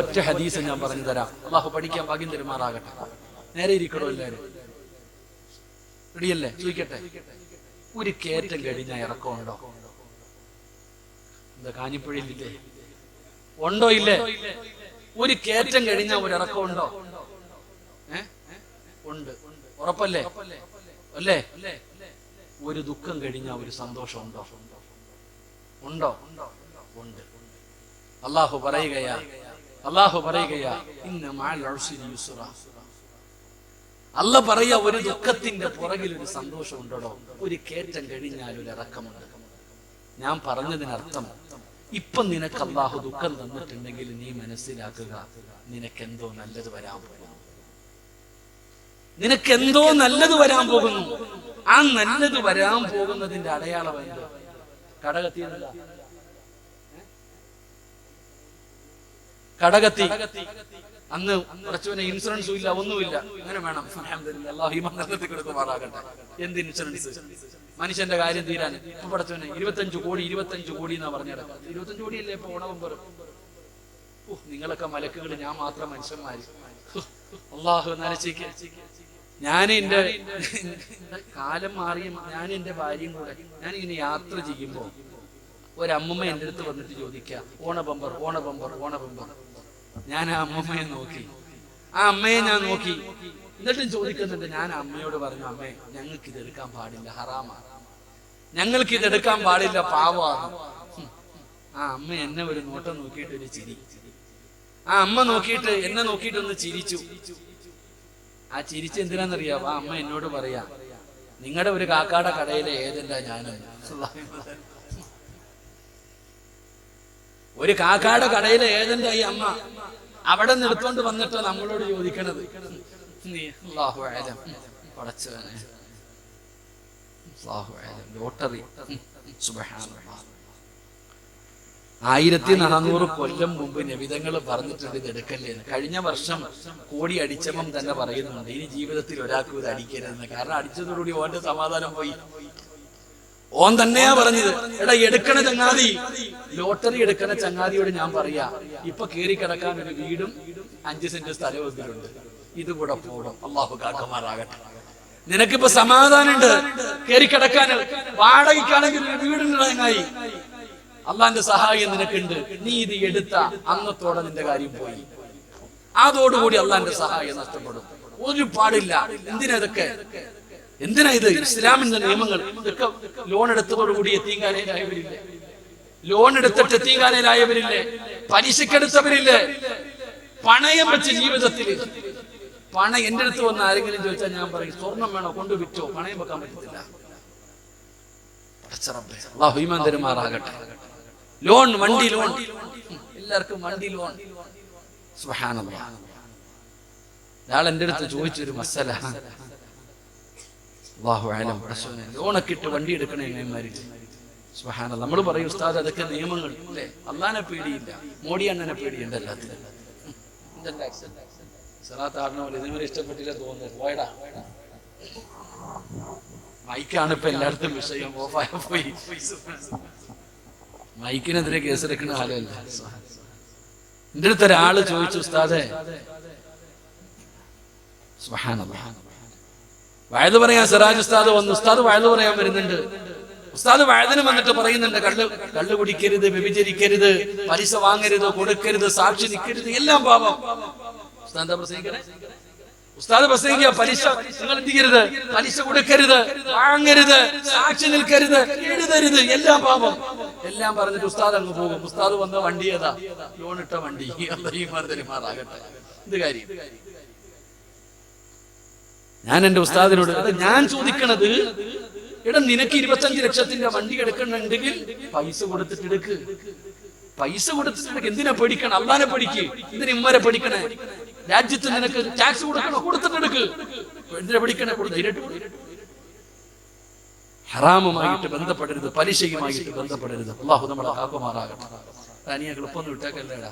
ഒറ്റ ഹദീസ് ഞാൻ പറഞ്ഞു തരാം. അള്ളാഹു പഠിക്കാൻ ഭാഗ്യം തരുമാറാകട്ടെ. നേരെ ഇരിക്കണോ എല്ലാവരും റെഡിയല്ലേ? ചോദിക്കട്ടെ. ഒരു കയറ്റം കഴിഞ്ഞ ഇറക്കമുണ്ടോ? എന്താ കാഞ്ഞിപ്പുഴയിലില്ലേ? ഉണ്ടോ ഇല്ലേ? ഒരു കയറ്റം കഴിഞ്ഞ ഒരു ഇറക്കമുണ്ടോ? ഉണ്ട്. ഉറപ്പല്ലേ? അല്ലേ? ഒരു ദുഃഖം കഴിഞ്ഞ ഒരു സന്തോഷം ഉണ്ടോ? ഉണ്ടോ. ഉണ്ട് അള്ളാഹു പറയുകയാ അള്ളാഹു പറയുകയാ അല്ല പറയാ ഒരു ദുഃഖത്തിന്റെ പുറകിൽ ഒരു സന്തോഷം ഉണ്ടോ ഒരു കേറ്റം കഴിഞ്ഞാൽ ഒരു ഇറക്കമുണ്ട്. ഞാൻ പറഞ്ഞതിനർത്ഥം ഇപ്പൊ നിനക്ക് അള്ളാഹു ദുഃഖം തന്നിട്ടുണ്ടെങ്കിൽ നീ മനസ്സിലാക്കുക നിനക്ക് എന്തോ നല്ലത് വരാൻ പോകുന്നു. നിനക്കെന്തോ നല്ലത് വരാൻ പോകുന്നു. ആ നല്ലത് വരാൻ പോകുന്നതിന്റെ അടയാളം എന്തോ? കടകത്തിയതല്ല. കടകത്തി. അന്ന് കുറച്ചുവിനെ ഇൻഷുറൻസും ഇല്ല ഒന്നുമില്ല. അങ്ങനെ വേണം. കൊടുക്കുമാറാകട്ടെ. എന്ത് ഇൻഷുറൻസ് മനുഷ്യന്റെ കാര്യം തീരാൻ. ഇപ്പൊ പടച്ചവനെ ഇരുപത്തഞ്ചു കോടി ഇരുപത്തഞ്ചു കോടി എന്നാ പറഞ്ഞത്. ഇരുപത്തഞ്ചു കോടിയല്ലേ ഇപ്പൊ ഓണവമ്പർ നിങ്ങളൊക്കെ മലക്കുകൾ ഞാൻ മാത്രം മനുഷ്യന്മാര്. അള്ളാഹു നനച്ചേക്ക് ഞാൻ എന്റെ കാലം മാറിയും ഞാൻ എന്റെ ഭാര്യയും കൂടെ ഞാൻ ഇങ്ങനെ യാത്ര ചെയ്യുമ്പോ ഒരമ്മമ്മ എന്റെ അടുത്ത് വന്നിട്ട് ചോദിക്കുക ഓണബമ്പർ ഓണബമ്പർ ഓണബമ്പർ ഞാൻ ആ അമ്മയെ നോക്കി. ആ അമ്മയെ ഞാൻ നോക്കി. എന്നിട്ടും ചോദിക്കുന്നുണ്ട് ഞാൻ അമ്മയോട് പറഞ്ഞു അമ്മേ ഞങ്ങൾക്ക് ഇത് എടുക്കാൻ പാടില്ല ഹറാമാണ്. ഞങ്ങൾക്ക് ഇത് എടുക്കാൻ പാടില്ല പാവമാണ്. ആ അമ്മ എന്നെ ഒരു നോട്ടം നോക്കിയിട്ട് ഒരു ചിരി. ആ അമ്മ നോക്കിയിട്ട് എന്നെ നോക്കിയിട്ട് ഒന്ന് ചിരിച്ചു. ആ ചിരിച്ച് എന്തിനാന്നറിയാവോ ആ അമ്മ എന്നോട് പറയാ നിങ്ങളുടെ ഒരു കാക്കാട കടയിലെ ഏജന്റാ ഞാൻ ഒരു കാക്കാട കടയിലെ ഏജന്റായി അമ്മ. അവിടെ നിന്ന് എടുത്തോണ്ട് വന്നിട്ട് നമ്മളോട് ചോദിക്കണത്. ലോട്ടറി. ആയിരത്തി നാനൂറ് കൊല്ലം മുമ്പ് നബിതങ്ങൾ പറഞ്ഞിട്ടുണ്ട് ഇത് എടുക്കല്ലേ കഴിഞ്ഞ വർഷം കോടി അടിച്ചപ്പം തന്നെ പറയുന്നുണ്ട്. ഇനി ജീവിതത്തിൽ ഒരാൾക്കും ഇത് അടിക്കരുതെന്ന്. കാരണം അടിച്ചതോടുകൂടി ഓന്റെ സമാധാനം പോയി. ഓൻ തന്നെയാ പറഞ്ഞത്. എടാ എടുക്കണ ചങ്ങാതി. ലോട്ടറി എടുക്കണ ചങ്ങാതിയോട് ഞാൻ പറയാ ഇപ്പൊ കേറി കിടക്കാൻ ഒരു വീടും അഞ്ച് സെന്റ് സ്ഥലവും ഇതിലുണ്ട്. ഇത് കൂടെ പോടും അള്ളാഹു കാക്കമാറാകട്ടെ. നിനക്കിപ്പോ സമാധാനമുണ്ട്. കേറി കിടക്കാൻ വാടകയ്ക്കാണെങ്കിൽ ഒരു അള്ളാന്റെ സഹായം നിനക്കുണ്ട്. നീ ഇത് എടുത്ത അന്നത്തോടെ നിന്റെ കാര്യം പോയി. അതോടുകൂടി അള്ളാന്റെ സഹായം നഷ്ടപ്പെടും. ഒരു പാടില്ല എന്തിനാ ഇതൊക്കെ? എന്തിനാ ഇത്? ഇസ്ലാമിന്റെ നിയമങ്ങൾ. ഇതൊക്കെ ലോൺ എടുത്തതോടുകൂടി എത്തിങ്കാനയിലായവരില്ലേ ലോൺ എടുത്തിട്ട് എത്തിങ്കാനയിലായവരില്ലേ പലിശക്കെടുത്തവരില്ലേ? പണയം വെച്ച് ജീവിതത്തിൽ. പണം എന്റെ അടുത്ത് വന്ന ആരെങ്കിലും ചോദിച്ചാൽ ഞാൻ പറയും സ്വർണം വേണോ? കൊണ്ട് വിറ്റോ? പണയം വെക്കാൻ പറ്റത്തില്ല. അല്ലാഹു ഈമാൻ ലോൺ വണ്ടി ലോൺ. എല്ലാവർക്കും വണ്ടി ലോൺ. ഒരാൾ എന്റെ അടുത്ത് ചോദിച്ചൊരു മസല. അള്ളാഹു ആലം പടച്ചോനെ ലോണൊക്കെ വണ്ടി എടുക്കണേ എങ്ങനെമാര് സുഹാന നമ്മൾ പറയും ഉസ്താദ് അതൊക്കെ നിയമങ്ങൾ. അല്ലേ? അള്ളാനെ പേടിയില്ല. മോഡി അണ്ണനെ പേടിയുണ്ട് ഇഷ്ടപ്പെട്ടില്ല തോന്നുന്നു. മൈക്കാണ് ഇപ്പൊ എല്ലായിടത്തും വിഷയം. പോയി. മൈക്കിനെതിരെ കേസെടുക്കുന്ന ആളല്ല എന്റെ അടുത്ത് ഒരാൾ ചോദിച്ചു ഉസ്താദെ. സുബ്ഹാനല്ലാഹ് വയത് പറയാൻ സിറാജ് ഉസ്താദ് വന്നു. ഉസ്താദ് വയത് പറയാൻ വരുന്നുണ്ട്. ഉസ്താദ് വയതിന് വന്നിട്ട് പറയുന്നുണ്ട് കള്ള് കള്ളു കുടിക്കരുത് വ്യഭിചരിക്കരുത് പലിശ വാങ്ങരുത് കൊടുക്കരുത് സാക്ഷി നിൽക്കരുത് എല്ലാം പാപം. ഉസ്താദ് എന്താ പ്രസംഗിക്കുക പലിശ നിങ്ങൾ എന്ത് പലിശ കൊടുക്കരുത് വാങ്ങരുത് സാക്ഷി നിൽക്കരുത് എഴുതരുത് എല്ലാം പാപം. എല്ലാം പറഞ്ഞിട്ട് ഉസ്താദ് അങ്ങ് പോകും. ഉസ്താദ് വന്ന വണ്ടി ഏതാ? ലോണിട്ട വണ്ടി. ഈ മാറാകട്ടെ. ഇത് കാര്യം? ഞാൻ എന്റെ ഉസ്താദിനോട് അത് ഞാൻ ചോദിക്കണത് എടാ നിനക്ക് ഇരുപത്തഞ്ച് ലക്ഷത്തിന്റെ വണ്ടി എടുക്കണമെങ്കിൽ പൈസ കൊടുത്തിട്ട് എടുക്ക്. പൈസ കൊടുത്തിട്ട് എന്തിനാ പഠിക്കണം അള്ളാനെ പഠിക്ക് എന്തിനാ ഇമ്മരെ പഠിക്കണേ രാജ്യത്ത് നിനക്ക് ടാക്സ് കൊടുക്കണോ? കൊടുത്തിട്ട് എടുക്ക്. എന്തിനാ പഠിക്കണേ. ഹറാമുമായിട്ട് ബന്ധപ്പെടരുത് പലിശയുമായിട്ട് ബന്ധപ്പെടരുത്. അള്ളാഹു നമ്മളെ കാക്കുമാറാകട്ടെ. തനിയ എളുപ്പമൊന്നും ഇട്ടേക്കല്ലേടാ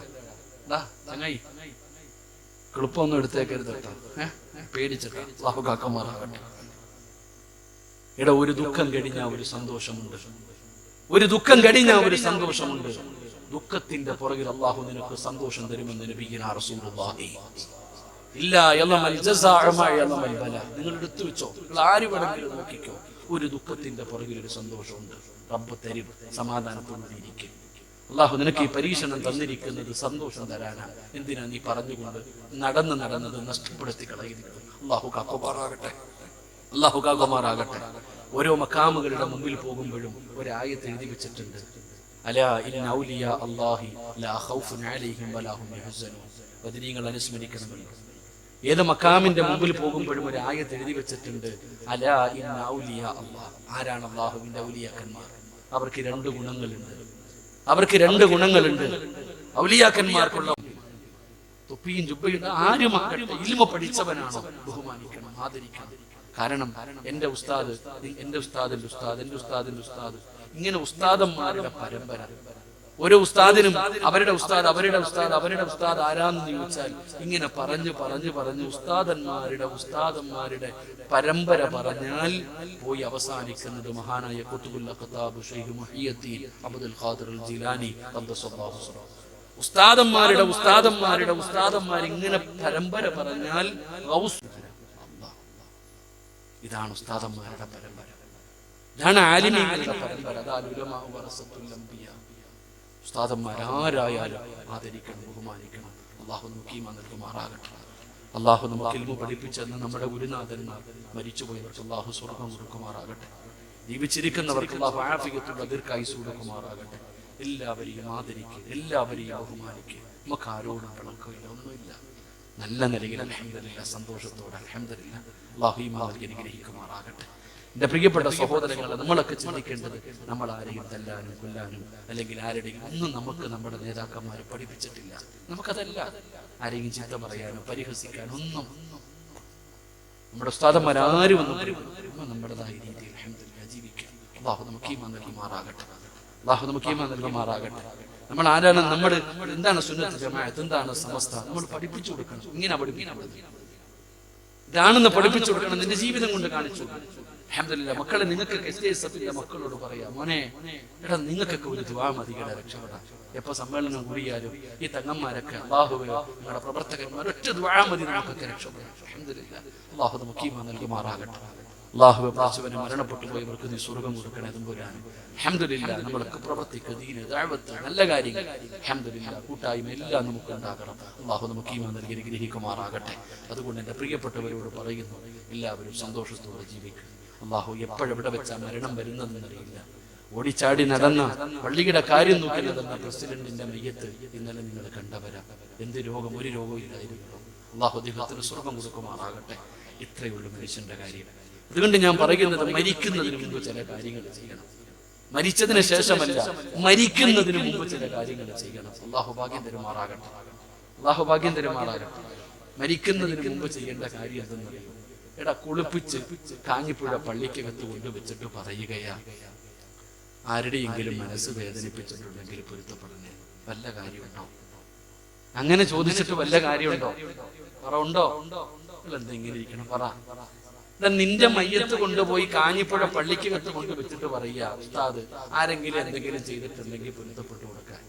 ചങ്ങായി. എളുപ്പമൊന്നും എടുത്തേക്കരുത് കേട്ടോ. ഏഹ് പേടിച്ചിട്ട്. അള്ളാഹു കാക്കമാറാകട്ടെ എടാ ഒരു ദുഃഖം കഴിഞ്ഞാൽ ഒരു സന്തോഷമുണ്ട്. ഒരു ദുഃഖം കഴിഞ്ഞാൽ ഒരു സന്തോഷമുണ്ട്. ദുഃഖത്തിന്റെ പുറകിൽ അള്ളാഹു നിനക്ക് സന്തോഷം തരുമെന്ന് ലഭിക്കുന്ന റസൂലുള്ളാഹി. ഇല്ല നിങ്ങൾ എടുത്തു വെച്ചോ. നിങ്ങൾ ആര് വേണമെങ്കിലും നോക്കിക്കോ. ഒരു ദുഃഖത്തിന്റെ പുറകിൽ ഒരു സന്തോഷമുണ്ട്. റബ്ബ് തരും. സമാധാനത്തോടെ ഇരിക്കും. അള്ളാഹു നിനക്ക് ഈ പരീക്ഷണം തന്നിരിക്കുന്നത് സന്തോഷം തരാനാണ് എന്തിനാ നീ പറഞ്ഞുകൊണ്ട് നടന്ന് നടന്നത് നഷ്ടപ്പെടുത്തി കളയുന്നത്? അള്ളാഹു കാക്കുമാറാകട്ടെ അള്ളാഹു കാക്കുമാറാകട്ടെ ഓരോ മക്കാമുകളുടെ മുമ്പിൽ പോകുമ്പോഴും ഒരായത്ത് എഴുതി വെച്ചിട്ടുണ്ട്. അലാ ഇൻ ഔലിയ അല്ലാഹി ലാ ഖൗഫുൻ അലൈഹിം വലാ ഹും യഹ്സനൂൻ ബദരീങ്ങൾ അനുസ്മരിക്കണമെന്ന് ഏത് മക്കാമിന്റെ മുമ്പിൽ പോകുമ്പോഴും ഒരു ആയത്ത് എഴുതി വെച്ചിട്ടുണ്ട്. അലാ ഇൻ ഔലിയ അല്ലാഹ്. ആരാണ് അള്ളാഹുവിന്റെ ഔലിയാക്കന്മാർ? അവർക്ക് രണ്ട് ഗുണങ്ങളുണ്ട്. അവർക്ക് രണ്ട് ഗുണങ്ങളുണ്ട്. ഔലിയാക്കന്മാർക്കുള്ള തൊപ്പിയും ജുബയും ആരും ആകട്ടെ ഇൽമ പഠിച്ചവനാണോ ബഹുമാനിക്കണം ആദരിക്കണം. കാരണം എന്റെ ഉസ്താദ് എന്റെ ഉസ്താദിന്റെ ഉസ്താദ് എന്റെ ഉസ്താദിന്റെ ഉസ്താദ് ഇങ്ങനെ ഉസ്താദന്മാരുടെ പരമ്പര. ഓരോ ഉസ്താദിനും അവരുടെ ഉസ്താദ് അവരുടെ ഉസ്താദ് അവരുടെ ഉസ്താദ് ആരാന്ന് ചോദിച്ചാൽ ഇങ്ങനെ പറഞ്ഞു പറഞ്ഞു പറഞ്ഞു ഉസ്താദന്മാരുടെ ഉസ്താദന്മാരുടെ പരമ്പര പറഞ്ഞാൽ പോയി അവസാനിക്കുന്നത് മഹാനായ കുത്തുബുൽ ഖത്താബ് ഷെയ്ഖ് മുഹിയദ്ദീൻ അബ്ദുൽ ഖാദിർ അൽ ജിലാനി ഉസ്താദന്മാരുടെ ഉസ്താദന്മാരുടെ ഉസ്താദന്മാർ ഇങ്ങനെ പരമ്പര പറഞ്ഞാൽ ഇതാണ് ഉസ്താദന്മാരുടെ പരമ്പര. ഇതാണ് ആലിമീങ്ങളുടെ പരമ്പര. അതാ ലുലമാവ് വറസത്തുൽ ഉസ്താദന്മാർ ആരായാലും ആദരിക്കണം ബഹുമാനിക്കണം. അള്ളാഹു നമുക്ക് ഈമാൻ നൽകുമാറാകട്ടെ. അള്ളാഹു നമുക്ക് ഇൽമു പഠിപ്പിച്ചെന്ന് നമ്മുടെ ഗുരുനാഥന്മാർ മരിച്ചുപോയവർക്ക് അള്ളാഹു സ്വർഗം കൊടുക്കുമാറാകട്ടെ. ജീവിച്ചിരിക്കുന്നവർക്ക് അള്ളാഹു ആഫിയത്തുള്ള ദീർഘായുസ് കൊടുക്കുമാറാകട്ടെ. എല്ലാവരെയും ആദരിക്കുക എല്ലാവരെയും ബഹുമാനിക്കുക നമുക്ക് ആരോടും പിണക്കമില്ല ഒന്നുമില്ല. നല്ല നിലയിൽ അലഹമില്ല സന്തോഷത്തോടെ അലഹമില്ല അള്ളാഹു ഈ മാതിരി അനുഗ്രഹിക്കുമാറാകട്ടെ. എന്റെ പ്രിയപ്പെട്ട സഹോദരങ്ങളെ നമ്മളൊക്കെ ചിന്തിക്കേണ്ടത് നമ്മൾ ആരെയും തല്ലാനും കൊല്ലാനും അല്ലെങ്കിൽ ആരുടെയും ഒന്നും നമുക്ക് നമ്മുടെ നേതാക്കന്മാരെ പഠിപ്പിച്ചിട്ടില്ല. നമുക്കതല്ല. ആരെയും ചിന്ത പറയാനോ പരിഹസിക്കാനോ ഒന്നും. നമ്മുടെ ഉസ്താദന്മാർ ആരും ഒന്നും നമ്മുടേതായ രീതിയിൽ മാറാകട്ടെ ജീവിക്കാം. അള്ളാഹു നമുക്ക് ഈമാൻ നൽകുമാറാകട്ടെ. അള്ളാഹു നമുക്ക് നൽകുമാറാകട്ടെ. നമ്മൾ ആരാണ്? നമ്മൾ എന്താണ് സുന്നത്ത് ജമാഅത്ത്? എന്താണ് സമസ്ത? നമ്മൾ പഠിപ്പിച്ചു കൊടുക്കണം. ഇങ്ങനെ പഠിപ്പിക്കണം. ഇതാണെന്ന് പഠിപ്പിച്ചു കൊടുക്കണം. നിന്റെ ജീവിതം കൊണ്ട് കാണിച്ചു അഹമ്മദില്ല മക്കളെ നിങ്ങൾക്ക് എസ് മക്കളോട് പറയാം മോനെ എടാ നിങ്ങൾക്കൊക്കെ ഒരു ദുവാ മതികട രക്ഷപ്പെടാം. എപ്പോ സമ്മേളനം കൂടിയാലും ഈ തങ്ങന്മാരൊക്കെ അള്ളാഹുവേ നിങ്ങളുടെ പ്രവർത്തകന്മാർ ഒറ്റ ദുവാ മതി നമുക്കൊക്കെ രക്ഷപ്പെടാം. അഹമ്മദില്ല അള്ളാഹു ഈമാൻ നൽകുമാറാകട്ടെ. അള്ളാഹുവെ പോയി മരണപ്പെട്ടു പോയവർക്ക് നീ സ്വർഗം കൊടുക്കണേ തമ്പുരാൻ അഹമ്മദില്ല നമ്മളൊക്കെ പ്രവർത്തിക്കുക ദീന് ദാഴ്വത്ത് നല്ല കാര്യങ്ങൾ. അഹമ്മദില്ല കൂട്ടായ്മ എല്ലാം നമുക്ക് ഉണ്ടാകണം. അള്ളാഹു ഈമാൻ നൽകി ഗ്രഹിക്കുമാറാകട്ടെ അതുകൊണ്ട് എന്റെ പ്രിയപ്പെട്ടവരോട് പറയുന്നു എല്ലാവരും സന്തോഷത്തോടെ ജീവിക്കുക അള്ളാഹു എപ്പോഴെവിടെ വെച്ചാ മരണം വരുന്നതെന്നറിയില്ല ഓടിച്ചാടി നടന്ന പള്ളിയുടെ കാര്യം നോക്കി നടന്ന പ്രസിഡന്റിന്റെ മയ്യത്ത് ഇന്നലെ നിങ്ങൾ കണ്ടവരാ. എന്ത് രോഗം? ഒരു രോഗവും ഇല്ലായിരുന്നു. അള്ളാഹു അദ്ദേഹത്തിന് സ്വർഗം കൊടുക്കുമാറാകട്ടെ ഇത്രയേ ഉള്ളൂ മനുഷ്യന്റെ കാര്യം. അതുകൊണ്ട് ഞാൻ പറയുന്നത് മരിക്കുന്നതിന് മുമ്പ് ചില കാര്യങ്ങൾ ചെയ്യണം. മരിച്ചതിന് ശേഷമല്ല മരിക്കുന്നതിന് മുമ്പ് ചില കാര്യങ്ങൾ ചെയ്യണം. അള്ളാഹു ഭാഗ്യം തരുമാറാകട്ടെ. അള്ളാഹു ഭാഗ്യം തരുമാറാകട്ടെ. മരിക്കുന്നതിന് മുമ്പ് ചെയ്യേണ്ട കാര്യം എന്തെന്നറിയോ എടാ കുളിപ്പിച്ച് കാഞ്ഞിപ്പുഴ പള്ളിക്കകത്ത് കൊണ്ടുവച്ചിട്ട് പറയുകയാ. ആരുടെയെങ്കിലും മനസ്സ് വേദനിപ്പിച്ചിട്ടുണ്ടെങ്കിൽ പൊരുത്തപ്പെടണേ. വല്ല കാര്യമുണ്ടോ? അങ്ങനെ ചോദിച്ചിട്ട് വല്ല കാര്യമുണ്ടോ? പറ ഉണ്ടോ? എന്തെങ്കിലും ഇരിക്കണം പറ. നിന്റെ മയ്യത്ത് കൊണ്ടുപോയി കാഞ്ഞിപ്പുഴ പള്ളിക്കകത്ത് കൊണ്ട് വെച്ചിട്ട് പറയുക ഉസ്താദ് ആരെങ്കിലും എന്തെങ്കിലും ചെയ്തിട്ടുണ്ടെങ്കിൽ പൊരുത്തപ്പെട്ടു കൊടുക്കാൻ.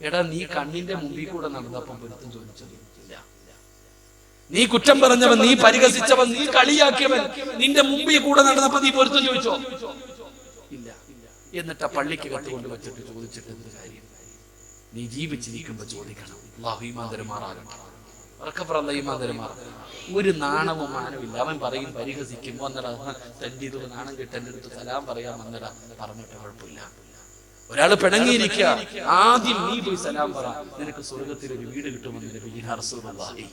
എടാ നീ കണ്ണിന്റെ മുമ്പിൽ കൂടെ നടന്നപ്പം പൊരുത്തം ചോദിച്ചത് ഇല്ല. നീ കുറ്റം പറഞ്ഞവൻ നീ പരിഹസിച്ചവൻ നീ കളിയാക്കിയവൻ നിന്റെ മുമ്പിൽ കൂടെ നടന്നപ്പോ നീ പൊരുത്തം ചോദിച്ചോ? ഇല്ല. എന്നിട്ട് ആ പള്ളിക്ക് കത്തുകൊണ്ട് വെച്ചിട്ട് ചോദിച്ചിട്ട് എന്ത് കാര്യം? നീ ജീവിച്ചിരിക്കുമ്പോ ചോദിക്കണം. അള്ളാഹു ഈമാന്തരമാറാകണം ഉറക്കപ്പുറം ഈമാന്തരമാറാം ഒരു നാണവും മാനമില്ല അവൻ പറയും പരിഹസിക്കും. വന്നട തന്റെ ഇത് നാണം കിട്ട എന്റെ അടുത്ത് സലാം പറയാൻ വന്നടാ പറഞ്ഞിട്ട് കുഴപ്പമില്ല. ഒരാൾ പിണങ്ങിയിരിക്കുക. ആദ്യം നീ പോയി സലാം പറ. നിനക്ക് സ്വർഗത്തിൽ ഒരു വീട് കിട്ടുമെന്ന് നബി റസൂലുള്ളാഹി.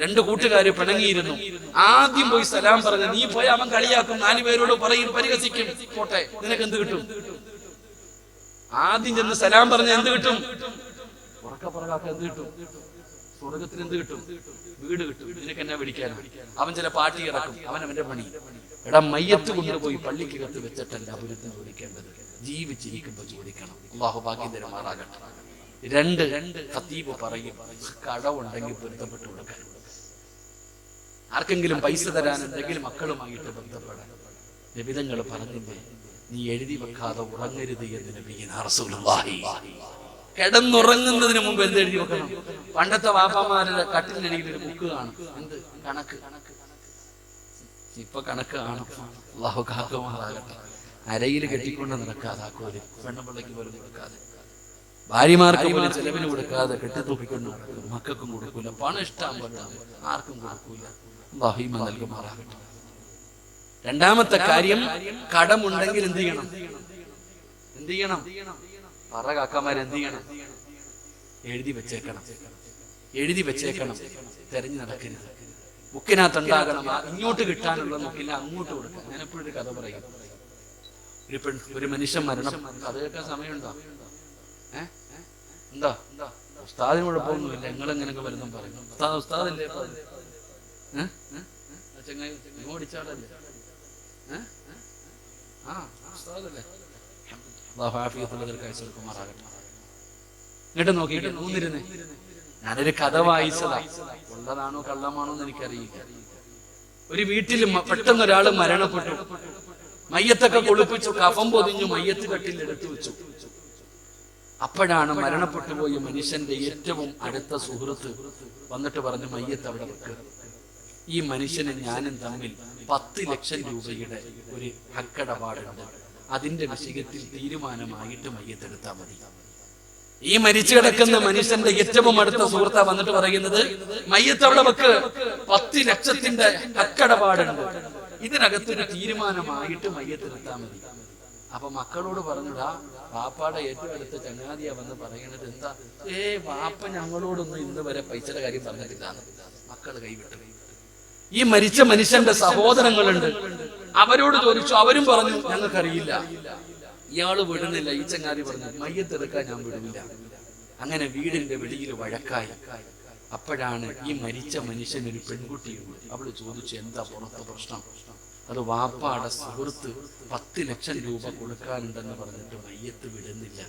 രണ്ട് കൂട്ടുകാര് പിണങ്ങിയിരുന്നു. ആദ്യം പോയി സലാം പറഞ്ഞു നീ പോയി അവൻ കളിയാക്കും. നാലു പേരോട് പറയും പരിഹസിക്കും. പോട്ടെ നിനക്ക് എന്ത് കിട്ടും? ആദ്യം ചെന്ന് സലാം പറഞ്ഞ എന്ത് കിട്ടും? ഉറക്ക ഉറക്കപ്പുറകാക്ക എന്ത് കിട്ടും? സ്വർഗത്തിന് എന്ത് കിട്ടും? വീട് കിട്ടും. നിനക്ക് എന്നെ പിടിക്കാനോ? അവൻ ചില പാട്ടി ഇറക്കും. അവൻ അവന്റെ പണി. എടാ മയ്യത്ത് കൊണ്ടുപോയി പള്ളിക്കകത്ത് വെച്ചിട്ടല്ല പുരത്തിന് ചോദിക്കേണ്ടത്? ജീവിച്ചിരിക്കുമ്പോ ചോദിക്കണം. അള്ളാഹു ഭാഗ്യം തരമാറാകട്ടെ രണ്ട് രണ്ട് ഖത്തീബ് പറയും കടവുണ്ടെങ്കിൽ പൊരുത്തപ്പെട്ടു കൊടുക്കാൻ. ആർക്കെങ്കിലും പൈസ എന്തെങ്കിലും മക്കളുമായിട്ട് ബന്ധപ്പെടാൻ. നിബിതങ്ങൾ പറഞ്ഞില്ലേ നീ എഴുതി വെക്കാതെ ഉറങ്ങരുത് എന്ന് റസൂലുള്ളാഹി. കിടന്നുറങ്ങുന്നതിന് മുമ്പ് എന്ത് എഴുതി വെക്കണം? പണ്ടത്തെ വാപ്പാമാരുടെ കട്ടിലിനടിയിൽ ഒരു ബുക്ക് കാണും. എന്ത്? കണക്ക്. ഇപ്പൊ കണക്ക് കാണും. അള്ളാഹു കാക്കുമാറാകട്ടെ. അരയിൽ കെട്ടിക്കൊണ്ട് നടക്കാതാക്കൂൽ പെണ്ണുപിള്ളയ്ക്ക് പോലും കൊടുക്കാതെ ഭാര്യമാർക്ക് പോലും ചെലവിന് കൊടുക്കാതെ കെട്ടിത്തൂപ്പിക്കൊണ്ട് നടക്കും. മക്കൾക്കും കൊടുക്കൂല. പണം ഇഷ്ടം ആർക്കും കൊടുക്കൂല. ബഹിമ നൽകുമാറാകട്ടെ. രണ്ടാമത്തെ കാര്യം കടമുണ്ടെങ്കിൽ എന്ത് ചെയ്യണം? എന്ത് ചെയ്യണം? പറ കാക്കമാർ എന്ത് ചെയ്യണം? എഴുതി വെച്ചേക്കണം. എഴുതി വെച്ചേക്കണം. തെരഞ്ഞു നടക്കരുത്. ബുക്കിനകത്തുണ്ടാകണം. ഇങ്ങോട്ട് കിട്ടാനുള്ള നോക്കില്ല അങ്ങോട്ട് കൊടുക്കുക ഞാൻ എപ്പോഴും ഒരു കഥ പറയും. ഒരു പെൺ ഒരു മനുഷ്യൻ മരണം. കഥ കേൾക്കാൻ സമയമുണ്ടോ? എന്താ? എന്താ ഉസ്താദിന് കുഴപ്പമൊന്നുമില്ല നിങ്ങൾ എങ്ങനെയൊക്കെ വരുന്നു പറയുന്നു ഉസ്താദ് ഉസ്താദല്ലേ? ചങ്ങായി? ഏ? ആ ഉസ്താദല്ലേ? ഇങ്ങോട്ട് നോക്കിയിട്ട് ഊന്നിരുന്നേ ഞാനൊരു കഥ വായിച്ചതാ. ഉള്ളതാണോ കള്ളമാണോ എന്ന് എനിക്കറിയില്ല. ഒരു വീട്ടിൽ പെട്ടെന്ന് ഒരാൾ മരണപ്പെട്ടു. മയ്യത്തൊക്കെ കുളിപ്പിച്ചു കഫം പൊതിഞ്ഞു മയ്യത്ത് കട്ടിൽ എടുത്തു വെച്ചു. അപ്പോഴാണ് മരണപ്പെട്ടു പോയ മനുഷ്യന്റെ ഏറ്റവും അടുത്ത സുഹൃത്ത് വന്നിട്ട് പറഞ്ഞു മയ്യത്ത് അവിടെ വെക്കുക ഈ മനുഷ്യനും ഞാനും തമ്മിൽ പത്ത് ലക്ഷം രൂപയുടെ ഒരു ഹക്കടപാടുണ്ട് അതിന്റെ വിഷയത്തിൽ തീരുമാനമായിട്ട് മയ്യത്തെടുത്താൽ മതി. ഈ മരിച്ചു കിടക്കുന്ന മനുഷ്യന്റെ ഏറ്റവും അടുത്ത സുഹൃത്ത വന്നിട്ട് പറയുന്നത് മയ്യത്ത് അവിടെ വെക്ക്. പത്ത് ലക്ഷത്തിന്റെ ഹക്കടപാടുണ്ട് ഇതിനകത്തൊരു തീരുമാനമായിട്ട് മയ്യത്തെടുത്താൽ മതി. അപ്പൊ മക്കളോട് പറഞ്ഞുടാ പാപ്പാടെ ഏറ്റവും അടുത്ത ചങ്ങാതിയാ വന്ന് പറയണത് എന്താ? ഏ വാപ്പ ഞങ്ങളോടൊന്നും ഇന്ന് വരെ പൈസയുടെ കാര്യം പറഞ്ഞിട്ടില്ല മക്കൾ കൈവിട്ടു. ഈ മരിച്ച മനുഷ്യന്റെ സഹോദരങ്ങളുണ്ട്. അവരോട് ചോദിച്ചു അവരും പറഞ്ഞു ഞങ്ങൾക്കറിയില്ല. ഇയാൾ വിടുന്നില്ല. ഈ ചങ്ങാതി പറഞ്ഞു മയ്യത്തെടുക്കാൻ ഞാൻ വിടുന്നില്ല. അങ്ങനെ വീടിന്റെ വെളിയിൽ വഴക്കായി. അപ്പോഴാണ് ഈ മരിച്ച മനുഷ്യൻ ഒരു പെൺകുട്ടിയുണ്ട് അവൾ ചോദിച്ചു എന്താ പുറത്തെ പ്രശ്നം? അത് വാപ്പാടെ സുഹൃത്ത് പത്ത് ലക്ഷം രൂപ കൊടുക്കാനുണ്ടെന്ന് പറഞ്ഞിട്ട് മയ്യത്ത് വിടുന്നില്ല.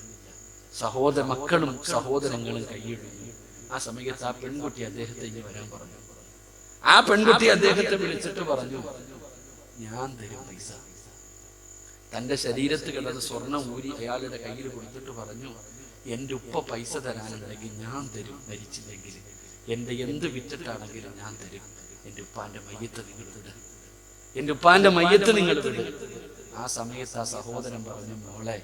സഹോദര മക്കളും സഹോദരങ്ങളും കൈയിടുന്നു ആ സമയത്ത് ആ പെൺകുട്ടി അദ്ദേഹത്തെ ഇനി വരാൻ പറഞ്ഞു. ആ പെൺകുട്ടി അദ്ദേഹത്തെ വിളിച്ചിട്ട് പറഞ്ഞു ഞാൻ തരും പൈസ. തന്റെ ശരീരത്ത് കിടന്ന് സ്വർണം ഊരി അയാളുടെ കയ്യിൽ കൊടുത്തിട്ട് പറഞ്ഞു എന്റെ ഉപ്പ പൈസ തരാനുണ്ടെങ്കിൽ ഞാൻ തരും മരിച്ചില്ലെങ്കിൽ. എന്റെ എന്ത് വിറ്റിട്ടാണെങ്കിലും ഞാൻ തരും. എന്റെ ഉപ്പാന്റെ മയ്യത്ത് നിങ്ങൾ എന്റെ ഉപ്പാന്റെ മയ്യത്ത് നിങ്ങൾ വിട്. ആ സമയത്ത് ആ സഹോദരൻ പറഞ്ഞു മോളെ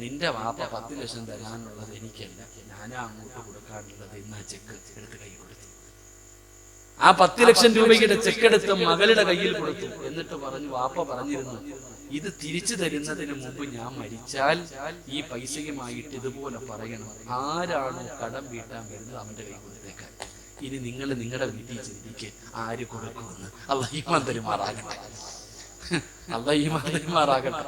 നിന്റെ വാപ്പ പത്ത് ലക്ഷം തരാനുള്ളത് എനിക്കല്ല. ഞാനാ അങ്ങോട്ട് കൊടുക്കാനുള്ളത് എന്നാ ചെക്ക് എടുത്ത് കൈ കൊടുത്തു. ആ പത്ത് ലക്ഷം രൂപയുടെ ചെക്ക് എടുത്ത് മകളുടെ കയ്യിൽ കൊടുത്തു. എന്നിട്ട് പറഞ്ഞു വാപ്പ പറഞ്ഞിരുന്നു ഇത് തിരിച്ചു തരുന്നതിന് മുമ്പ് ഞാൻ മരിച്ചാൽ ഈ പൈസയുമായിട്ട് ഇതുപോലെ പറയണം. ആരാണോ കടം വീട്ടാൻ വരുന്നത് അവന്റെ കൈ കൊടുത്തേക്കാൻ. ഇനി നിങ്ങൾ നിങ്ങളുടെ വീട്ടിൽ ചിന്തിക്ക് ആര് കൊടുക്കുമെന്ന്. അല്ല ഈമാൻ തരുമാറാകട്ടെ. അല്ല ഈമാൻ തരുമാറാകട്ടെ.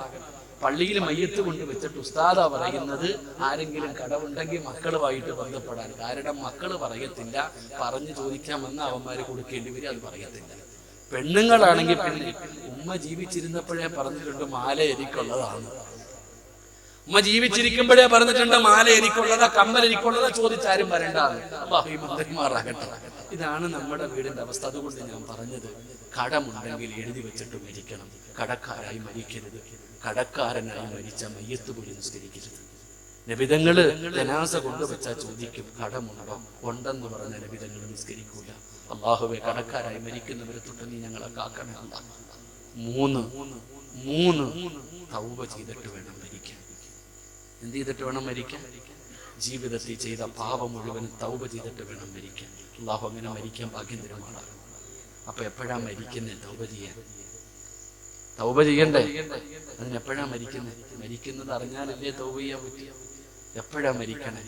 പള്ളിയിൽ മയ്യത്ത് കൊണ്ട് വെച്ചിട്ട് ഉസ്താദ പറയുന്നത് ആരെങ്കിലും കടവുണ്ടെങ്കിൽ മക്കളുമായിട്ട് ബന്ധപ്പെടാൻ. കാരണം മക്കൾ പറയത്തില്ല. പറഞ്ഞു ചോദിക്കാമെന്ന് അവന്മാര് കൊടുക്കേണ്ടി വരും അത് പറയത്തില്ല. പെണ്ണുങ്ങളാണെങ്കിൽ പിന്നെ ഉമ്മ ജീവിച്ചിരുന്നപ്പോഴേ പറഞ്ഞിട്ടുണ്ട് മാല എനിക്കുള്ളതാണ് ഉമ്മ ജീവിച്ചിരിക്കുമ്പോഴേ പറഞ്ഞിട്ടുണ്ട് മാല എനിക്കുള്ളതാ കമ്മൽ എനിക്കുള്ളതാ ചോദിച്ചാരും വരണ്ടാന്ന് ഇതാണ് നമ്മുടെ വീടിന്റെ അവസ്ഥ. അതുകൊണ്ട് ഞാൻ പറഞ്ഞത് കടമുണ്ടെങ്കിൽ എഴുതി വെച്ചിട്ട് മരിക്കണം. കടക്കാരായി മരിക്കരുത്. കടക്കാരനായി മരിച്ച മയ്യത്ത് പോലും നിസ്കരിക്കരുത്. നബിതങ്ങൾ ജനാസ കൊണ്ടുവച്ചാൽ ചോദിക്കും കടമുണ്ടോ? ഉണ്ടെന്ന് പറഞ്ഞ നബിതങ്ങൾ നിസ്കരിക്കൂല. അള്ളാഹുവെ കടക്കാരായി മരിക്കുന്നവരെ തൊട്ട് നീ ഞങ്ങളെ കാക്കണേ മൂന്ന് മൂന്ന് തൗവ ചെയ്തിട്ട് വേണം. എന്ത് ചെയ്തിട്ട് വേണം മരിക്കാൻ? ജീവിതത്തിൽ ചെയ്ത പാപം മുഴുവൻ തൗബ ചെയ്തിട്ട് വേണം മരിക്കാൻ. അള്ളാഹു അങ്ങനെ മരിക്കാൻ ഭാഗ്യം തരുമാണ് അപ്പൊ എപ്പോഴാ മരിക്കുന്നത് തൗബ ചെയ്യാൻ. തൗബ ചെയ്യണ്ടേ? അതിനെപ്പോഴാ മരിക്കുന്നേ? മരിക്കുന്നത് മരിക്കുന്നത് അറിഞ്ഞാലല്ലേ തൗബ ചെയ്യാൻ പറ്റിയ എപ്പോഴാ മരിക്കണേ?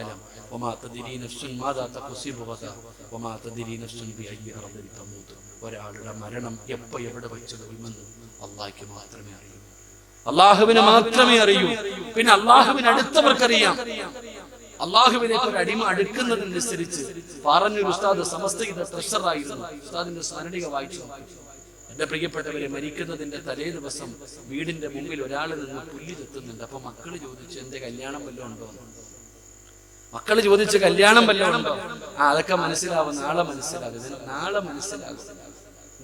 അലം. ഒമാ തദിരി നഫ്സുൻ മാതാ തഖ്സിബു ഗദാ ഒമാ തദിരി നഫ്സുൻ ബിഅയ്യി അർദിൻ തമൂത്ത് ഒരാളുടെ മരണം എപ്പോ എവിടെ വെച്ച് വരുമെന്ന് അള്ളാഹ്ക്ക് മാത്രമേ അറിയൂ. അള്ളാഹുവിന് മാത്രമേ അറിയൂ. പിന്നെ അള്ളാഹുവിന് അടുത്തവർക്കറിയാം. അള്ളാഹുവിലേക്ക് ഒരു അടിമ അടുക്കുന്നതിനനുസരിച്ച് പറഞ്ഞൊരു ഉസ്താദ് സമസ്തയുടെ ട്രഷറായിരുന്നു ഉസ്താദിന്റെ സ്മരണിക വായിച്ചു. എന്റെ പ്രിയപ്പെട്ടവരെ മരിക്കുന്നതിന്റെ തലേ ദിവസം വീടിന്റെ മുമ്പിൽ ഒരാൾ നിന്ന് പുല്ല് ചെത്തുന്നുണ്ട്. അപ്പൊ മക്കൾ ചോദിച്ചു എന്റെ കല്യാണം വല്ലതും ഉണ്ടോ. മക്കൾ ചോദിച്ചു കല്യാണം വല്ലതും ഉണ്ടോ? ആ അതൊക്കെ മനസ്സിലാവും നാളെ മനസ്സിലാകും. നാളെ മനസ്സിലാകും.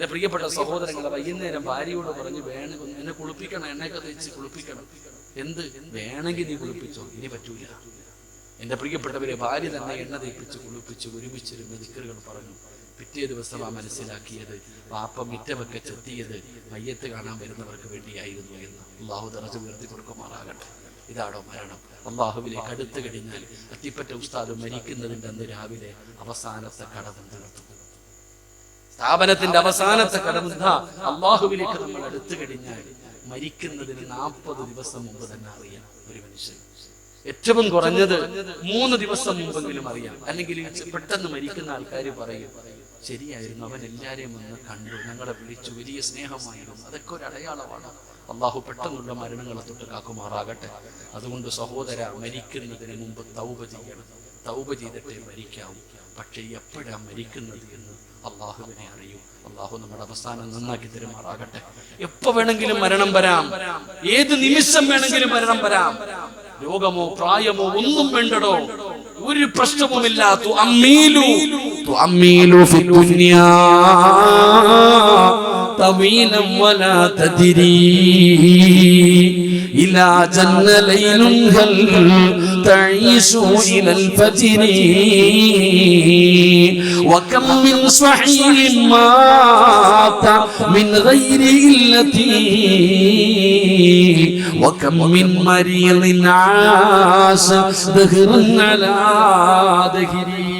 എന്റെ പ്രിയപ്പെട്ട സഹോദരങ്ങളെ വൈകുന്നേരം ഭാര്യയോട് പറഞ്ഞ് വേണം എന്നെ കുളിപ്പിക്കണം എണ്ണയൊക്കെ തേച്ച് കുളിപ്പിക്കണം. എന്ത്? വേണമെങ്കിൽ നീ കുളിപ്പിച്ചോ. ഇനി പറ്റൂല. എന്റെ പ്രിയപ്പെട്ടവരെ ഭാര്യ തന്നെ എണ്ണ തേപ്പിച്ച് കുളിപ്പിച്ച് ഒരുമിച്ചിരുന്ന് ദിക്കറുകൾ പറഞ്ഞു. പിറ്റേ ദിവസം ആ മനസ്സിലാക്കിയത് പാപ്പ മിറ്റമൊക്കെ ചെത്തിയത് മയ്യത്ത് കാണാൻ വരുന്നവർക്ക് വേണ്ടിയായിരുന്നു എന്ന്. അള്ളാഹു തറച്ച് ഉയർത്തി കൊടുക്കുമാറാകട്ടെ. ഇതാണോ മരണം. അള്ളാഹുവിലേക്ക് അടുത്ത് കഴിഞ്ഞാൽ അത്തിപ്പറ്റ ഉസ്താദ് മരിക്കുന്നതിന്റെ അന്ന് രാവിലെ അവസാനത്തെ കടതം തീർത്തു. സ്ഥാപനത്തിന്റെ അവസാനത്തെ കടന്ന അള്ളാഹുവിലേക്ക് നമ്മൾ അടുത്തു കഴിഞ്ഞാൽ മരിക്കുന്നതിന് നാൽപ്പത് ദിവസം മുമ്പ് തന്നെ അറിയാം ഒരു മനുഷ്യൻ. ഏറ്റവും കുറഞ്ഞത് മൂന്ന് ദിവസം മുമ്പെങ്കിലും അറിയാം. അല്ലെങ്കിൽ പെട്ടെന്ന് മരിക്കുന്ന ആൾക്കാർ പറയും ശരിയായിരുന്നു അവൻ എല്ലാരെയും ഒന്ന് കണ്ടു. ഞങ്ങളെ വിളിച്ചു. വലിയ സ്നേഹമായിരുന്നു. അതൊക്കെ ഒരു അടയാളമാണ്. അള്ളാഹു പെട്ടെന്നുള്ള മരണങ്ങളെ തൊട്ട് കാക്കുമാറാകട്ടെ. അതുകൊണ്ട് സഹോദര മരിക്കുന്നതിന് മുമ്പ് തൗപ ചെയ്യണം. തൗപ ചെയ്തിട്ടേ മരിക്കാവൂ. പക്ഷെ എപ്പോഴാ മരിക്കുന്നത് എന്ന് അള്ളാഹുവിനെ അറിയൂ അള്ളാഹു നമ്മുടെ അവസാനം നന്നാക്കി തരുമാറാകട്ടെ എപ്പോ വേണമെങ്കിലും മരണം വരാം ഏത് നിമിഷം വേണമെങ്കിലും മരണം വരാം രോഗമോ പ്രായമോ ഒന്നും വേണ്ടടോ ഒരു പ്രശ്നവുമില്ല തുഅമ്മീലു തുഅമ്മീലു ഫി ദുനിയാ طويلا ولا تدري إلى جن ليل هل تعيش إلى الفجر وكم من صحيح مات من غير إلتي وكم من مريض عاش دهرا على دهري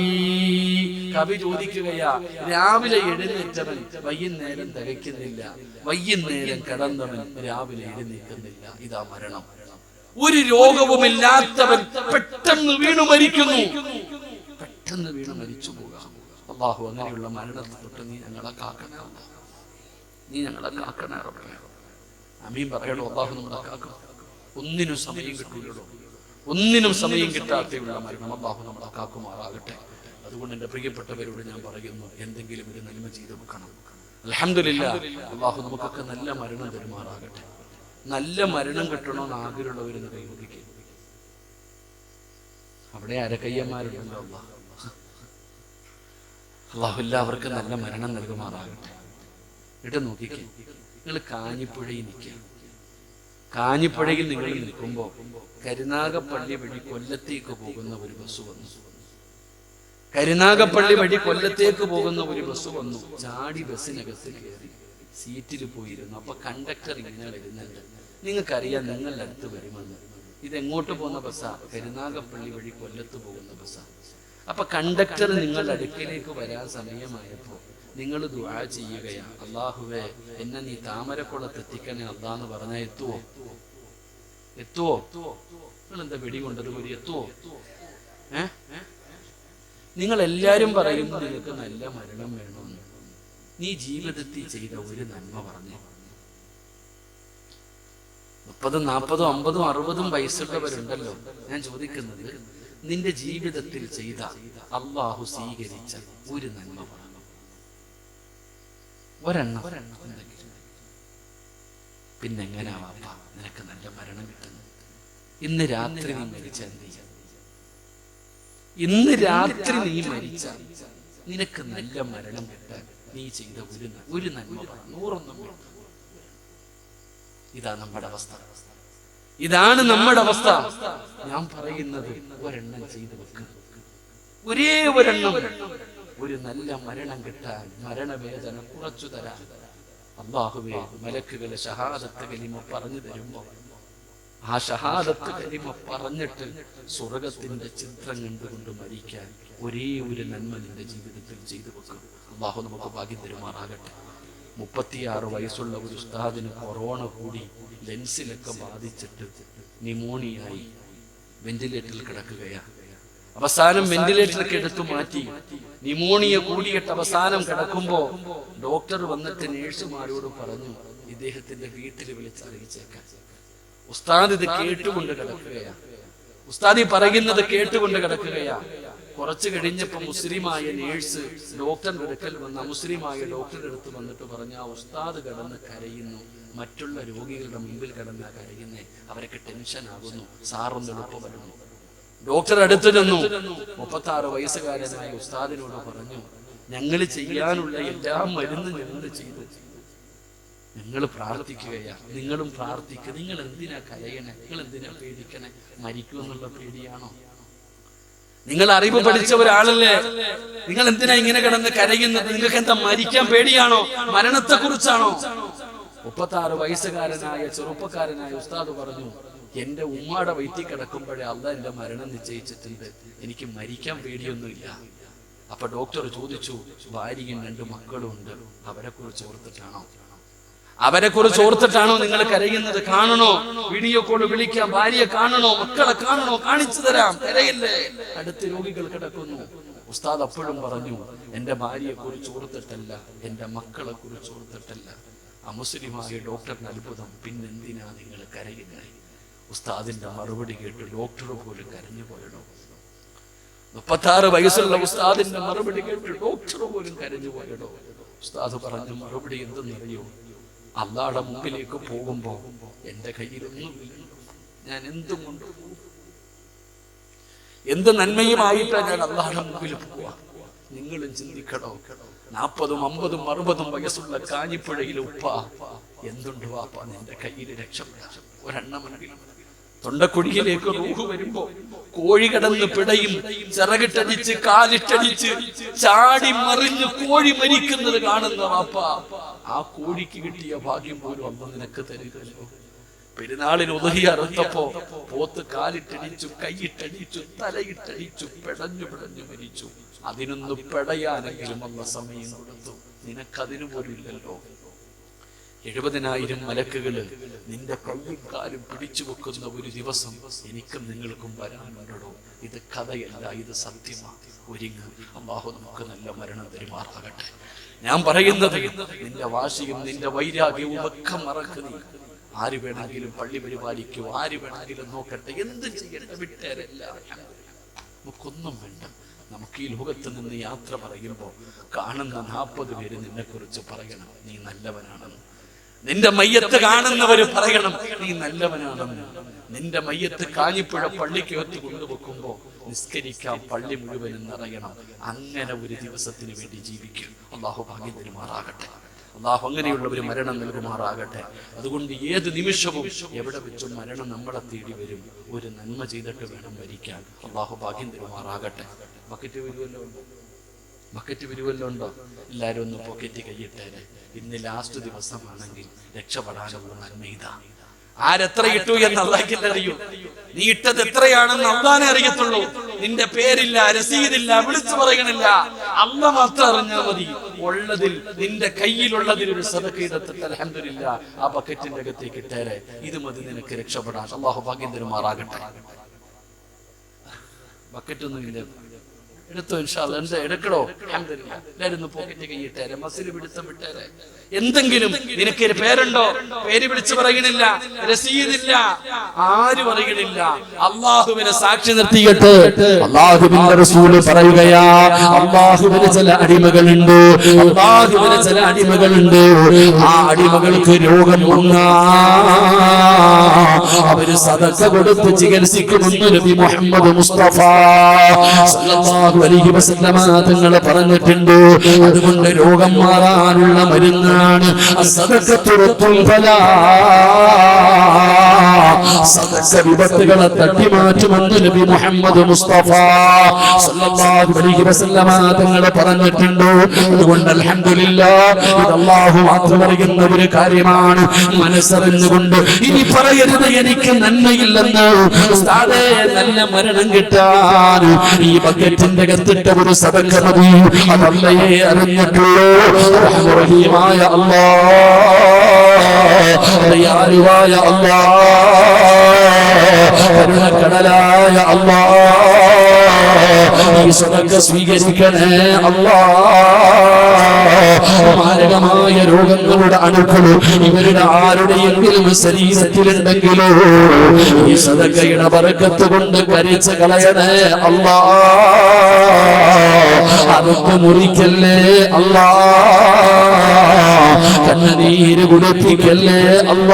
കവി ചോദിക്കുകയാ രാവിലെ എഴുന്നേറ്റവൻ വൈകുന്നേരം തികയ്ക്കുന്നില്ല വൈകുന്നേരം കടന്നവൻ രാവിലെ എഴുന്നേൽക്കുന്നില്ല ഇതാ മരണം ഒരു രോഗവുമില്ലാത്തവൻ പെട്ടെന്ന് വീണു മരിക്കുന്നു പെട്ടെന്ന് വീണു മരിച്ചു പോകാം അള്ളാഹു അങ്ങനെയുള്ള മരണത്തെ തൊട്ട് നീ ഞങ്ങളെ കാക്കണേ നീ ഞങ്ങളെ കാക്കണേ റബ്ബേ. അമീൻ പറയണോ അള്ളാഹു നമ്മളെ കാക്കണം ഒന്നിനും സമയം കിട്ടൂലോ ഒന്നിനും സമയം കിട്ടാത്തയുള്ള മരണം അള്ളാഹു നമ്മളെ കാക്കുമാറാകട്ടെ. അതുകൊണ്ട് എന്റെ പ്രിയപ്പെട്ടവരോട് ഞാൻ പറയുന്നു എന്തെങ്കിലും ഒരു നന്മ ചെയ്ത് വെക്കണം. അലഹമില്ല അള്ളാഹു നമുക്കൊക്കെ നല്ല മരണം തരുമാറാകട്ടെ. നല്ല മരണം കിട്ടണമെന്ന് ആഗ്രഹമുള്ളവരെന്ന് കൈവരിക്കും അവിടെ അരക്കയ്യന്മാരുണ്ടല്ലോ അള്ളാഹ്? അള്ളാഹു എല്ലാവർക്കും നല്ല മരണം നൽകുമാറാകട്ടെ. ഇവിടെ നോക്കിക്കേ നിങ്ങൾ കാഞ്ഞിപ്പുഴയിൽ നിൽക്കാം കാഞ്ഞിപ്പുഴയിൽ നിങ്ങൾ നിൽക്കുമ്പോൾ കരുനാഗപ്പള്ളി വഴി കൊല്ലത്തേക്ക് പോകുന്ന ഒരു ബസ് വന്നു. കരുനാഗപ്പള്ളി വഴി കൊല്ലത്തേക്ക് പോകുന്ന ഒരു ബസ് വന്നു. ചാടി ബസ്സിനകത്ത് കയറി സീറ്റിൽ പോയിരുന്നു. അപ്പൊ കണ്ടക്ടർ ഇങ്ങനെ വരുന്നുണ്ട്. നിങ്ങൾക്കറിയാം നിങ്ങളുടെ അടുത്ത് വരുമെന്ന്. ഇത് എങ്ങോട്ട് പോകുന്ന ബസ്സാ? കരുനാഗപ്പള്ളി വഴി കൊല്ലത്ത് പോകുന്ന ബസ്സാ. അപ്പൊ കണ്ടക്ടർ നിങ്ങളുടെ അടുക്കിലേക്ക് വരാൻ സമയമായപ്പോ നിങ്ങൾ ദുആ ചെയ്യുകയാണ് അള്ളാഹുവേ എന്നെ നീ താമരക്കുളത്ത് എത്തിക്കണേ അള്ളാന്ന് പറഞ്ഞാൽ എത്തുവോ? എത്തുവോ? നിങ്ങൾ എന്താ വെടികൊണ്ടത് ഒരു എത്തുവോ? ഏ? നിങ്ങൾ എല്ലാരും പറയുന്നു നിങ്ങൾക്ക് നല്ല മരണം വേണമെന്ന് നീ ജീവിതത്തിൽ ചെയ്ത ഒരു നന്മ പറഞ്ഞു. മുപ്പതും നാൽപ്പതും അമ്പതും അറുപതും വയസ്സുള്ളവരുണ്ടല്ലോ. ഞാൻ ചോദിക്കുന്നത് നിന്റെ ജീവിതത്തിൽ ചെയ്ത അള്ളാഹു സ്വീകരിച്ച ഒരു നന്മ ഒരെണ്ണം പിന്നെ പിന്നെങ്ങനാ വാപ്പ നിനക്ക് നല്ല മരണം കിട്ടുന്നത് ഇന്ന് രാത്രി നീ മരിച്ച ഇന്ന് രാത്രി നീ മരിച്ച നിനക്ക് നല്ല മരണം കിട്ടാൻ നീ ചെയ്ത ഒരു ഒരു നന്മ നൂറൊന്നും. ഇതാ നമ്മുടെ അവസ്ഥ. ഇതാണ് നമ്മുടെ അവസ്ഥ. ഞാൻ പറയുന്നത് ഒരെണ്ണം ചെയ്തു വെക്കുക ഒരേ ഒരെണ്ണം. ഒരു നല്ല മരണം കിട്ടാൻ മരണവേദന കുറച്ചു തരാൻ. അള്ളാഹുവെ മലക്കുകളെ ഷഹാദത്ത് കലിമ പറഞ്ഞു തരുമ്പോ ആ ഷഹാദത്ത് കലിമ പറഞ്ഞിട്ട് സ്വർഗത്തിന്റെ ചിത്രം കണ്ടുകൊണ്ട് മരിക്കാൻ ഒരേ ഒരു നന്മ നിന്റെ ജീവിതത്തിൽ ചെയ്തു വെക്കും. അള്ളാഹു നമുക്ക് ഭാഗ്യം തരുമാറാകട്ടെ. മുപ്പത്തിയാറ് വയസ്സുള്ള ഒരു ഉസ്താദിന് കൊറോണ കൂടി ലെൻസിലൊക്കെ ബാധിച്ചിട്ട് നിമോണിയായി വെന്റിലേറ്ററിൽ കിടക്കുകയാണ് അവസാനം വെന്റിലേറ്ററിലേക്ക് എടുത്തു മാറ്റി. നിമോണിയ കൂടിയിട്ട് അവസാനം കിടക്കുമ്പോ ഡോക്ടർ വന്നിട്ട് നേഴ്സുമാരോട് പറഞ്ഞു ഇദ്ദേഹത്തിന്റെ വീട്ടിൽ വിളിച്ച് അറിയിച്ചേക്കാൻ ഉസ്താദ് ഇത് കേട്ടുകൊണ്ട് കിടക്കുകയാ. ഉസ്താദി പറയുന്നത് കേട്ടുകൊണ്ട് കിടക്കുകയാ. കുറച്ച് കഴിഞ്ഞപ്പോ മുസ്ലിമായ നേഴ്സ് ഡോക്ടറിന്റെ അടുക്കൽ വന്ന മുസ്ലിമായ ഡോക്ടറുടെ അടുത്ത് വന്നിട്ട് പറഞ്ഞ ആ ഉസ്താദ് കിടന്ന് കരയുന്നു. മറ്റുള്ള രോഗികളുടെ മുമ്പിൽ കിടന്ന കരയുന്നേ. അവരൊക്കെ ടെൻഷൻ ആകുന്നു. സാറൊന്ന് വരുന്നു. ഡോക്ടർ അടുത്ത് നിന്നു മുപ്പത്തി ആറ് വയസ്സുകാരനായ ഉസ്താദിനോട് പറഞ്ഞു ഞങ്ങൾ ചെയ്യാനുള്ള എല്ലാ മരുന്നും ഞങ്ങൾ ചെയ്തു. നിങ്ങൾ പ്രാർത്ഥിക്കുകയാ. നിങ്ങളും പ്രാർത്ഥിക്കുക നിങ്ങൾ എന്തിനാ കരയണേ? നിങ്ങൾ എന്തിനാ പേടിക്കണേ? മരിക്കുമെന്നുള്ള പേടിയാണോ? നിങ്ങൾ അറിവ് പഠിച്ച ഒരാളല്ലേ നിങ്ങൾ എന്തിനാ ഇങ്ങനെ കിടന്ന് കരയുന്നത്? നിങ്ങൾക്ക് എന്താ മരിക്കാൻ പേടിയാണോ? മരണത്തെ കുറിച്ചാണോ മുപ്പത്തി ആറ് വയസ്സുകാരനായ ചെറുപ്പക്കാരനായ ഉസ്താദ് പറഞ്ഞു എന്റെ ഉമ്മാടെ വയറ്റിൽ കിടക്കുമ്പോഴേ അല്ല എന്റെ മരണം നിശ്ചയിച്ചിട്ടുണ്ട്. എനിക്ക് മരിക്കാൻ പേടിയൊന്നുമില്ല. അപ്പൊ ഡോക്ടർ ചോദിച്ചു ഭാര്യയും രണ്ട് മക്കളും ഉണ്ട്. അവരെ കുറിച്ച് ഓർത്തിട്ടാണോ? അവരെ കുറിച്ച് ഓർത്തിട്ടാണോ നിങ്ങൾ കരയുന്നത്? കാണണോ? വീഡിയോ കോൾ വിളിക്കാം ഭാര്യയെ കാണണോ? മക്കളെ കാണണോ? കാണിച്ചു തരാം. കരയില്ലേ? അടുത്ത് രോഗികൾ കിടക്കുന്നു. ഉസ്താദ് അപ്പോഴും പറഞ്ഞു എന്റെ ഭാര്യയെ കുറിച്ച് ഓർത്തിട്ടല്ല എന്റെ മക്കളെ കുറിച്ച് ഓർത്തിട്ടല്ല. അമുസ്ലിമായ ഡോക്ടറിന് അത്ഭുതം. പിന്നെന്തിനാ നിങ്ങൾ കരയുന്നത്? ഉസ്താദിന്റെ മറുപടി കേട്ട് ഡോക്ടർ പോലും കരഞ്ഞു പോയടോ. മുപ്പത്താറ് വയസ്സുള്ള ഉസ്താദിന്റെ മറുപടി കേട്ട് ഡോക്ടർ പോലും കരഞ്ഞു പോയടോ. ഉസ്താദ് പറഞ്ഞു മറുപടി എന്തെന്നറിയോ? അള്ളാടെ മുമ്പിലേക്ക് പോകുമ്പോ എന്റെ കയ്യിലൊന്നും ഞാൻ എന്തും കൊണ്ട് എന്ത് നന്മയുമായിട്ടാ ഞാൻ അള്ളാടെ മുമ്പിൽ പോവുക നിങ്ങളും ചിന്തിക്കണോ? നാൽപ്പതും അമ്പതും അറുപതും വയസ്സുള്ള കാഞ്ഞിപ്പുഴയിലെ ഉപ്പ എന്തുണ്ട് വാപ്പ? നിന്റെ കയ്യിൽ രക്ഷപ്പെടാം ഒരെണ്ണമെങ്കിലും തൊണ്ടക്കുടിയിലേക്ക് റൂഹ് വരുമ്പോ കോഴി കിടന്ന് പിടയും ചിറകിട്ടടിച്ച് കാലിട്ടടിച്ച് ചാടി മറിഞ്ഞ് കോഴി മരിക്കുന്നത് കാണുന്ന വാപ്പ. ആ കോഴിക്ക് കിട്ടിയ ഭാഗ്യം പോലും അന്ന് നിനക്ക് തരുകയല്ലോ പെരുന്നാളിന് ഉദഹി അറുത്തപ്പോ പോത്ത് കാലിട്ടടിച്ചു കൈയിട്ടടിച്ചു തലയിട്ടടിച്ചു പിടഞ്ഞു പിടഞ്ഞു മരിച്ചു. അതിനൊന്ന് പെടയാനെങ്കിലും അന്ന സമയം കൊടുത്തു. നിനക്കതിനു പോലും ഇല്ലല്ലോ. എഴുപതിനായിരം മലക്കുകൾ നിന്റെ കയ്യും കാലും പിടിച്ചു വെക്കുന്ന ഒരു ദിവസം എനിക്കും നിങ്ങൾക്കും വരാനുണ്ടോ ഇത് കഥയല്ല ഇത് സത്യമാണ് ഒരുങ്ങ്. അമ്മാഹു നമുക്ക് നല്ല മരണം പെരുമാറാകട്ടെ ഞാൻ പറയുന്നത് നിന്റെ വാശിയും നിന്റെ വൈരാഗ്യവും ഒക്കെ മറക്കുന്നു ആര് വേണമെങ്കിലും പള്ളി പരിപാലിക്കൂ ആര് വേണമെങ്കിലും നോക്കട്ടെ എന്ത് ചെയ്യട്ടെ വിട്ടേരല്ല. നമുക്കൊന്നും വേണ്ട. നമുക്ക് ഈ ലോകത്ത് നിന്ന് യാത്ര പറയുമ്പോൾ കാണുന്ന നാൽപ്പത് പേര് നിന്നെക്കുറിച്ച് പറയണം. നീ നല്ലവനാണെന്ന്. നിന്റെ മയ്യത്ത് കാണുന്നവര് പറയണം നീ നല്ലവനാണെന്ന് നിന്റെ മയ്യത്ത് കാഞ്ഞിപ്പുഴ പള്ളിക്കകത്ത് കൊണ്ടുവെക്കുമ്പോ നിസ്കരിക്കാൻ പള്ളി മുഴുവനും നിറയണം. അങ്ങനെ ഒരു ദിവസത്തിന് വേണ്ടി ജീവിക്കും. അള്ളാഹു ഭാഗ്യം തരുമാറാകട്ടെ അള്ളാഹു അങ്ങനെയുള്ള ഒരു മരണം നൽകുമാറാകട്ടെ. അതുകൊണ്ട് ഏത് നിമിഷവും എവിടെ വെച്ചും മരണം നമ്മളെ തേടി വരും. ഒരു നന്മ ചെയ്തിട്ട് വേണം മരിക്കാൻ. അള്ളാഹു ഭാഗ്യം തരുമാറാകട്ടെ ബക്കറ്റ് വരുമല്ലോ ബക്കറ്റ് പിരിവല്ലുണ്ടോ ഉണ്ടോ എല്ലാരും ഒന്ന് പോക്കറ്റ് കൈയിട്ടേരെ ഇന്ന് ലാസ്റ്റ് ദിവസമാണെങ്കിൽ രക്ഷപ്പെടാനുള്ള നന്മ ഇതാ. ആരെത്ര ഇട്ടു എന്ന് അള്ളാഹിക്കല്ല അറിയൂ? നീ ഇട്ടത് എത്രയാണെന്ന് അള്ളാനെ അറിയത്തുള്ളൂ. നിന്റെ പേരില്ല രസീതില്ല വിളിച്ചു പറയണില്ല. അല്ല മാത്രം അറിഞ്ഞാൽ മതി. ഉള്ളതിൽ നിന്റെ കയ്യിലുള്ളതിൽ ഒരു സദക്കയിടത്തിട്ട് അലഹമില്ല ആ ബക്കറ്റിന്റെ അകത്തേക്ക് ഇട്ടേരെ. ഇത് മതി നിനക്ക് രക്ഷപ്പെടാൻ. അള്ളാഹു ഭാഗ്യം തരുമാറാകട്ടെ. ബക്കറ്റൊന്നും ഇല്ല എടുത്തോ ഇൻഷാല്ല എന്താ അൽഹംദുലില്ലാ. എല്ലാരും പോക്കറ്റ് കൈയിട്ടേരെ മസിൽ പിടുത്തം വിട്ടേരെ. എന്തെങ്കിലും നിനക്ക് പേരുണ്ടോ? പേര് വിളിച്ചു പറയണില്ല രസീതില്ല ആര് പറയണില്ല അള്ളാഹുവിനെ സാക്ഷി നിർത്തിയിട്ട് അള്ളാഹുവിന്റെ റസൂൽ പറയുകയാ അള്ളാഹുവിന് ചില അടിമകളുണ്ട് അള്ളാഹുവിന് ചില അടിമകളുണ്ട്. ആ അടിമകൾക്ക് രോഗം വന്നാ അവർ സദക്ക കൊടുത്ത് ചികിത്സിക്കുമെന്ന് നബി മുഹമ്മദ് മുസ്തഫ സല്ലല്ലാഹു അലൈഹി വസല്ലമ തങ്ങൾ പറഞ്ഞിട്ടുണ്ട്. അതുകൊണ്ട് രോഗം മാറാനുള്ള മരുന്നാണ് അസദക്കത്തുറത്തും ഫലാ സദസ്യ വിപത്തുകളെ തട്ടിമാറ്റുമെന്ന് നബി മുഹമ്മദ് മുസ്തഫ സല്ലല്ലാഹു അലൈഹി വസല്ലമ തങ്ങൾ പറഞ്ഞിട്ടുണ്ട്. അതുകൊണ്ട് അൽഹംദുലില്ലാ ഇത് അല്ലാഹു മാത്രം അറിയുന്ന ഒരു കാര്യമാണ് മനസ്സറിഞ്ഞുകൊണ്ട്. ഇനി പറയരുത് എനിക്ക് നന്മയില്ലെന്ന്. ഉസ്താദേ നല്ല മരണം കിട്ടാൻ ഈ ബക്കറ്റിന്റെ കത്തിട്ട ഒരു സദക്ക മതി. അതല്ലയെ അറിഞ്ഞിട്ടുള്ളൂ. റഹീമായ അല്ലാഹ്. ദയാലുവായ കരുണക്കടലായ അല്ലാ ഈ സദക്ക സ്വീകരിക്കണേ അല്ലാ മാരകമായ രോഗങ്ങളുടെ അണുക്കളും ഇവരുടെ ആരുടെയെങ്കിലും ശരീരത്തിലുണ്ടെങ്കിലോ ഈ സദക്കയുടെ പറക്കത്ത് കൊണ്ട് കരിച്ച് കളയണേ അല്ലാ അതൊക്കെ മുറിക്കല്ലേ അല്ലാ കണ്ണുനീര് കുടിപ്പിക്കല്ലേ അല്ല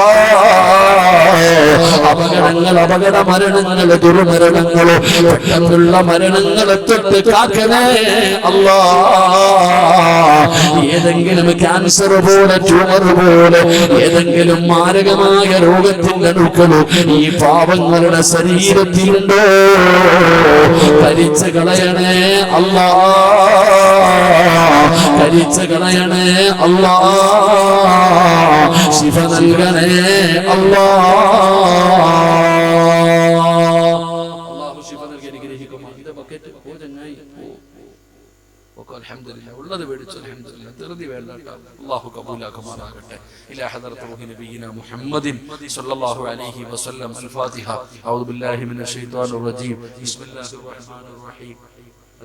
അപകടങ്ങൾ അപകട മരണങ്ങൾ ദുർമരണങ്ങൾ പെട്ടെന്നുള്ള മരണങ്ങളെ തൊട്ട് കാക്കണേ അല്ലാ ഏതെങ്കിലും ക്യാൻസർ പോലെ ട്യൂമർ പോലെ ഏതെങ്കിലും മാരകമായ രോഗത്തിന്റെ അണുക്കളോ ഈ പാവങ്ങളുടെ ശരീരത്തിലുണ്ടോ? കരിച്ചു കളയണേ അല്ലാ കരിച്ചു കളയണേ അല്ലാ ശിവ നൽകണേ അല്ലാ അൽഹംദുലില്ലാ. ഉള്ളത് മേടിച്ചു അൽഹംദുലില്ലാ. ധൃതി വേണ്ട. അല്ലാഹു കബൂലാക്കുമാറാകട്ടെ. ഇലാ ഹദറത്ത് റൂഹി നബിയിന മുഹമ്മദിൻ സ്വല്ലല്ലാഹു അലൈഹി വസല്ലം അൽ-ഫാത്തിഹ അഊദു ബില്ലാഹി മിനശ് ശൈത്വാനിർ റജീം. ബിസ്മില്ലാഹിർ റഹ്മാനിർ റഹീം.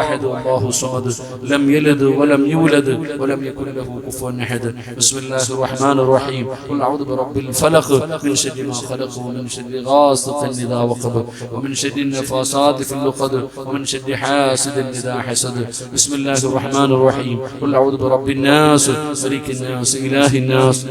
أحد الله الصمد لم يلد ولم يولد ولم يكن له كفوا أحد. بسم الله الرحمن الرحيم. قل أعوذ برب الفلق. من شر ما خلق ومن شر غاسق إذا وقب. ومن شر النفاسات في العقد ومن شر حاسد إذا حسد. بسم الله الرحمن الرحيم. قل أعوذ برب الناس ملك الناس إله الناس.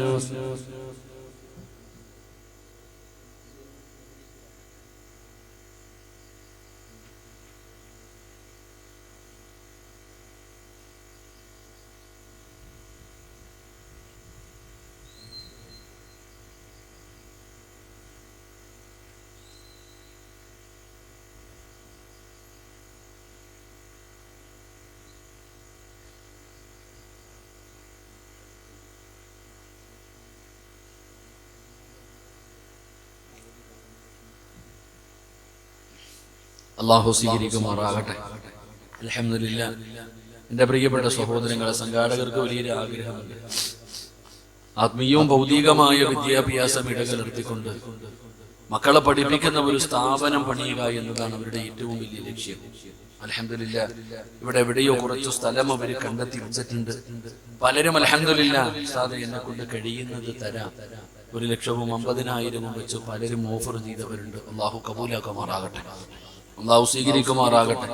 അള്ളാഹു സ്വീകരിക്കുമാറാകട്ടെ. അലഹമില്ല എന്റെ പ്രിയപ്പെട്ട സഹോദരങ്ങളെ സംഘാടകർക്ക് വലിയൊരു ആഗ്രഹമുണ്ട്. ആത്മീയവും ഭൗതികമായ വിദ്യാഭ്യാസം ഇടകലർത്തിക്കൊണ്ട് മക്കളെ പഠിപ്പിക്കുന്ന ഒരു സ്ഥാപനം പണിയുക എന്നതാണ് അവരുടെ ഏറ്റവും വലിയ ലക്ഷ്യം. അലഹമില്ല ഇവിടെ എവിടെയോ കുറച്ചു സ്ഥലം അവർ കണ്ടെത്തി വെച്ചിട്ടുണ്ട്. പലരും അലഹമില്ല എന്നെ കൊണ്ട് കഴിയുന്നത് തരാം. ഒരു ലക്ഷവും അമ്പതിനായിരവും വെച്ച് പലരും ഓഫർ ചെയ്തവരുണ്ട്. അള്ളാഹു കബൂലാക്കുമാറാകട്ടെ. അള്ളാഹു സ്വീകരിക്കുമാറാകട്ടെ.